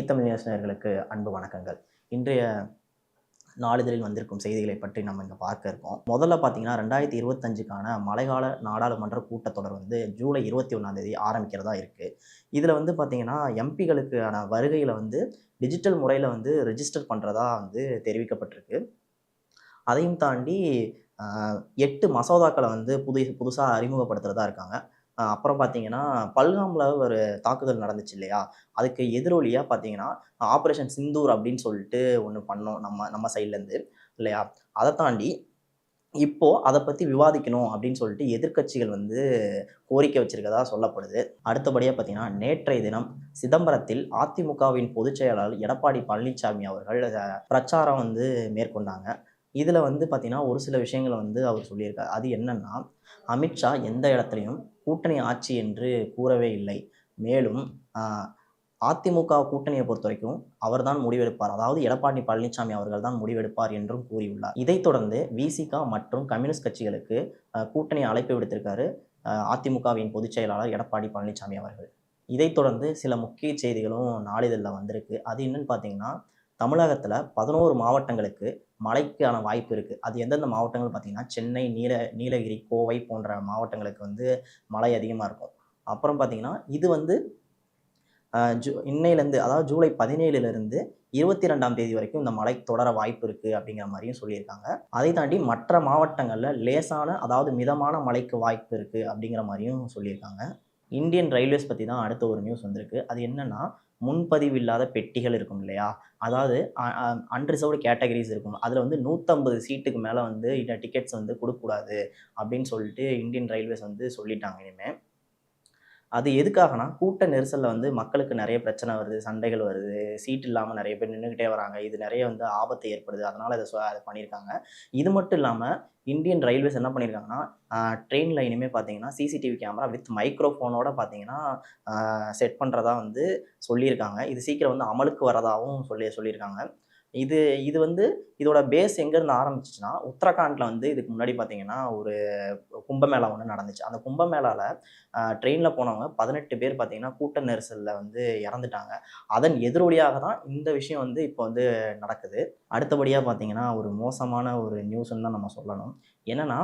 ஈத்தமிழ் நேசர்களுக்கு அன்பு வணக்கங்கள். இன்றைய நாளிதழில் வந்திருக்கும் செய்திகளை பற்றி நம்ம இங்கே பார்க்க இருக்கோம். முதல்ல பார்த்தீங்கன்னா ரெண்டாயிரத்தி இருபத்தஞ்சுக்கான மழைக்கால நாடாளுமன்ற கூட்டத்தொடர் வந்து ஜூலை இருபத்தி ஒன்றாம் தேதி ஆரம்பிக்கிறதா இருக்குது இதில் வந்து பார்த்தீங்கன்னா எம்பிகளுக்கான வருகையில் வந்து டிஜிட்டல் முறையில் வந்து ரிஜிஸ்டர் பண்ணுறதா வந்து தெரிவிக்கப்பட்டிருக்கு. அதையும் தாண்டி எட்டு மசோதாக்களை வந்து புது புதுசாக அறிமுகப்படுத்துகிறதா இருக்காங்க. அப்புறம் பார்த்தீங்கன்னா பல்காமில் ஒரு தாக்குதல் நடந்துச்சு இல்லையா? அதுக்கு எதிரொலியாக பார்த்தீங்கன்னா ஆப்ரேஷன் சிந்தூர் அப்படின்னு சொல்லிட்டு ஒன்று பண்ணோம் நம்ம நம்ம சைட்லேருந்து இல்லையா? அதை தாண்டி இப்போ அதை பற்றி விவாதிக்கணும் அப்படின்னு சொல்லிட்டு எதிர்க்கட்சிகள் வந்து கோரிக்கை வச்சிருக்கதா சொல்லப்படுது. அடுத்தபடியாக பார்த்தீங்கன்னா நேற்றைய தினம் சிதம்பரத்தில் அதிமுகவின் பொதுச் செயலாளர் எடப்பாடி பழனிசாமி அவர்கள் பிரச்சாரம் வந்து மேற்கொண்டாங்க. இதில் வந்து பார்த்தீங்கன்னா ஒரு சில விஷயங்களை வந்து அவர் சொல்லியிருக்கார். அது என்னன்னா அமித்ஷா எந்த இடத்துலையும் கூட்டணி ஆட்சி என்று கூறவே இல்லை. மேலும் அதிமுக கூட்டணியை பொறுத்த வரைக்கும் அவர் தான் முடிவெடுப்பார். அதாவது எடப்பாடி பழனிசாமி அவர்கள் தான் முடிவெடுப்பார் என்றும் கூறியுள்ளார். இதைத் தொடர்ந்து விசிகா மற்றும் கம்யூனிஸ்ட் கட்சிகளுக்கு கூட்டணி அழைப்பு விடுத்திருக்காரு அதிமுகவின் பொதுச் செயலாளர் எடப்பாடி பழனிசாமி அவர்கள். இதைத் தொடர்ந்து சில முக்கிய செய்திகளும் நாளிதழில் வந்திருக்கு. அது என்னன்னு பார்த்தீங்கன்னா தமிழகத்தில் பதினோரு மாவட்டங்களுக்கு மழைக்கான வாய்ப்பு இருக்குது அது எந்தெந்த மாவட்டங்கள் பார்த்தீங்கன்னா சென்னை நீல நீலகிரி கோவை போன்ற மாவட்டங்களுக்கு வந்து மழை அதிகமாக இருக்கும். அப்புறம் பார்த்தீங்கன்னா இது வந்து ஜூ இன்னையிலேருந்து அதாவது ஜூலை பதினேழுலேருந்து இருபத்தி ரெண்டாம் தேதி வரைக்கும் இந்த மழை தொடர வாய்ப்பு இருக்குது அப்படிங்கிற மாதிரியும் சொல்லியிருக்காங்க. அதை தாண்டி மற்ற மாவட்டங்களில் லேசான அதாவது மிதமான மழைக்கு வாய்ப்பு இருக்குது அப்படிங்கிற மாதிரியும் சொல்லியிருக்காங்க. இந்தியன் ரயில்வேஸ் பற்றி தான் அடுத்த ஒரு நியூஸ் வந்திருக்கு. அது என்னென்னா முன்பதிவு இல்லாத பெட்டிகள் இருக்கும் இல்லையா? அதாவது அன்ரிசர்வ்டு கேட்டகரிஸ் இருக்கும். அதில் வந்து நூற்றம்பது சீட்டுக்கு மேலே வந்து இந்த டிக்கெட்ஸ் வந்து கொடுக்கக்கூடாது அப்படின்னு சொல்லிட்டு இந்தியன் ரயில்வேஸ் வந்து சொல்லிட்டாங்க இனிமேல் அது எதுக்காகனா கூட்ட நெரிசலில் வந்து மக்களுக்கு நிறைய பிரச்சனை வருது சண்டைகள் வருது சீட் இல்லாமல் நிறைய பேர் நின்றுக்கிட்டே வராங்க. இது நிறைய வந்து ஆபத்து ஏற்படுது. அதனால் இதை அதை பண்ணியிருக்காங்க. இது மட்டும் இல்லாமல் இந்தியன் ரயில்வேஸ் என்ன பண்ணியிருக்காங்கன்னா ட்ரெயினில் இனிமேல் பார்த்தீங்கன்னா சிசிடிவி கேமரா வித் மைக்ரோஃபோனோட பார்த்தீங்கன்னா செட் பண்ணுறதா வந்து சொல்லியிருக்காங்க. இது சீக்கிரம் வந்து அமலுக்கு வரதாகவும் சொல்லி சொல்லியிருக்காங்க. இது இது வந்து இதோட பேஸ் எங்கேருந்து ஆரம்பிச்சிச்சுன்னா உத்தரகாண்டில் வந்து இதுக்கு முன்னாடி பார்த்தீங்கன்னா ஒரு கும்பமேளா ஒன்று நடந்துச்சு. அந்த கும்பமேளாவில் ட்ரெயினில் போனவங்க பதினெட்டு பேர் பார்த்தீங்கன்னா கூட்ட நெரிசலில் வந்து இறந்துட்டாங்க. அதன் எதிரொலியாக தான் இந்த விஷயம் வந்து இப்போ வந்து நடக்குது. அடுத்தபடியாக பார்த்தீங்கன்னா ஒரு மோசமான ஒரு நியூஸ்ன்னு தான் நம்ம சொல்லணும். என்னென்னா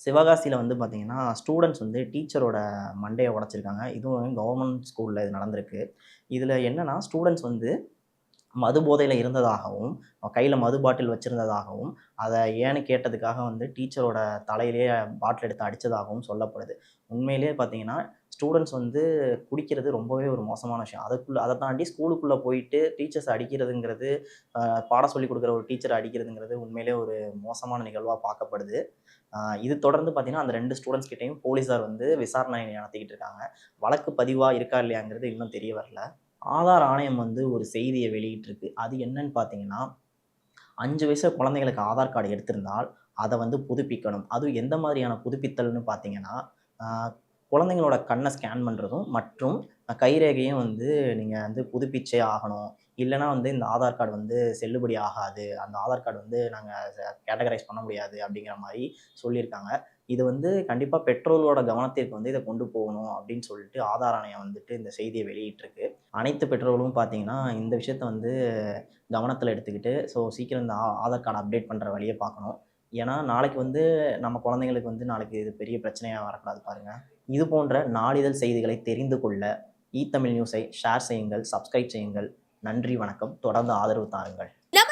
சிவகாசியில் வந்து பார்த்திங்கன்னா ஸ்டூடெண்ட்ஸ் வந்து டீச்சரோட மண்டையை உடைச்சிருக்காங்க. இதுவும் கவர்மெண்ட் ஸ்கூலில் இது நடந்திருக்கு. இதில் என்னென்னா ஸ்டூடெண்ட்ஸ் வந்து மது போதையில் இருந்ததாகவும் கையில் மது பாட்டில் வச்சுருந்ததாகவும் அதை ஏன்னு கேட்டதுக்காக வந்து டீச்சரோட தலையிலேயே பாட்டில் எடுத்து அடித்ததாகவும் சொல்லப்படுது. உண்மையிலேயே பார்த்தீங்கன்னா ஸ்டூடெண்ட்ஸ் வந்து குடிக்கிறது ரொம்பவே ஒரு மோசமான விஷயம். அதுக்குள்ளே அதை தாண்டி ஸ்கூலுக்குள்ளே போயிட்டு டீச்சர்ஸ் அடிக்கிறதுங்கிறது பாடம் சொல்லி கொடுக்குற ஒரு டீச்சர் அடிக்கிறதுங்கிறது உண்மையிலே ஒரு மோசமான நிகழ்வாக பார்க்கப்படுது. இது தொடர்ந்து பார்த்தீங்கன்னா அந்த ரெண்டு ஸ்டூடெண்ட்ஸ் கிட்டேயும் போலீஸார் வந்து விசாரணை நடத்திக்கிட்டு இருக்காங்க. வழக்கு பதிவாக இருக்கா இல்லையாங்கிறது இன்னும் தெரிய வரல. ஆதார் ஆணையம் வந்து ஒரு செய்தியை வெளியிட்டிருக்கு. அது என்னன்னு பார்த்தீங்கன்னா அஞ்சு வயசு குழந்தைங்களுக்கு ஆதார் கார்டு எடுத்திருந்தால் அதை வந்து புதுப்பிக்கணும். அதுவும் எந்த மாதிரியான புதுப்பித்தல்னு பார்த்தீங்கன்னா குழந்தைங்களோட கண்ணை ஸ்கேன் பண்ணுறதும் மற்றும் கைரேகையும் வந்து நீங்கள் வந்து புதுப்பிச்சே ஆகணும். இல்லைன்னா வந்து இந்த ஆதார் கார்டு வந்து செல்லுபடி ஆகாது. அந்த ஆதார் கார்டு வந்து நாங்கள் கேட்டகரைஸ் பண்ண முடியாது அப்படிங்கிற மாதிரி சொல்லியிருக்காங்க. இது வந்து கண்டிப்பாக பெட்ரோலோட கவனத்திற்கு வந்து இதை கொண்டு போகணும் அப்படின்னு சொல்லிட்டு ஆதார் ஆணையம் வந்துட்டு இந்த செய்தியை வெளியிட்டிருக்கு. அனைத்து பெற்றோர்களும் பார்த்தீங்கன்னா இந்த விஷயத்த வந்து கவனத்தில் எடுத்துக்கிட்டு ஸோ சீக்கிரம் இந்த ஆதார் கார்டு அப்டேட் பண்ணுற வழியை பார்க்கணும். ஏன்னா நாளைக்கு வந்து நம்ம குழந்தைங்களுக்கு வந்து நாளைக்கு இது பெரிய பிரச்சனையாக வரக்கூடாது பாருங்கள் இது போன்ற நாளிதழ் செய்திகளை தெரிந்து கொள்ள இ தமிழ் நியூஸை ஷேர் செய்யுங்கள் சப்ஸ்கிரைப் செய்யுங்கள். நன்றி வணக்கம். தொடர்ந்து ஆதரவு தாருங்கள்.